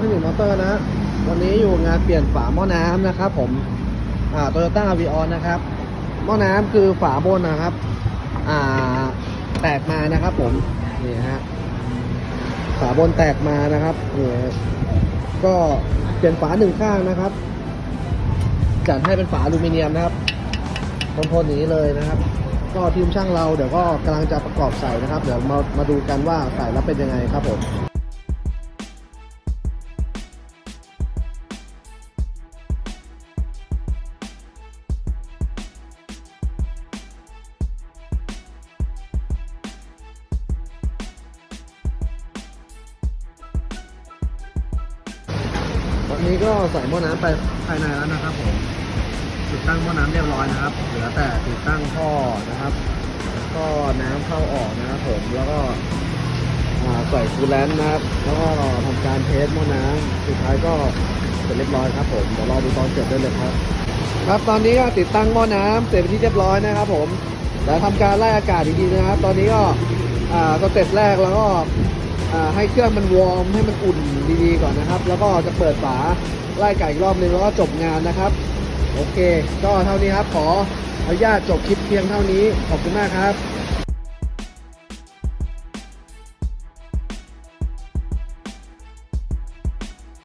พี่หนึ่มอเตอร์นะ วันนี้อยู่งานเปลี่ยนฝาหม้อน้ำนะครับผมอ่าโตโยต้าวีออนนะครับ หม้อน้ำคือฝาบนนะครับ อ่า แตกมานะครับ ผม นี่ฮะ ฝาบนแตกมานะครับนี่ก็เปลี่ยนฝาหนึ่งข้างนะครับ จัดให้เป็นฝาอลูมิเนียมนะครับทนทนอย่างนี้เลยนะครับ ก็ทีมช่างเราเดี๋ยวก็กำลังจะประกอบใส่นะครับ เดี๋ยวมามาดูกันว่าใส่แล้วเป็นยังไงครับผม นนี้ก็ใส่หม้อน้ำไปภายในแล้วนะครับผมติดตั้งหม้อน้ำเรียบร้อยนะครับ เหลือแต่ติดตั้งท่อนะครับท่อน้ำเข้าออกนะครับผมแล้วก็ใส่คูลแลนต์นะครับ แล้วก็ทำการเทสหม้อน้ำสุดท้ายก็เสร็จเรียบร้อยครับผมเดี๋ยวรอดูตอนเสร็จได้เลยครับ ครับตอนนี้ก็ติดตั้งหม้อน้ำเสร็จเป็นที่เรียบร้อยนะครับ ผมเดี๋ยวทำการไล่อากาศอีกทีนะครับ ตอนนี้ก็อ่าสเต็ปแรกแล้วก็ ให้เครื่องมันวอร์มให้มันอุ่นดีๆก่อนนะครับ แล้วก็จะเปิดฝาไล่ไก่อีกรอบนึงแล้วก็จบงานนะครับ โอเค ก็เท่านี้ครับขออนุญาตจบคลิปเพียงเท่านี้ขอบคุณมากครับ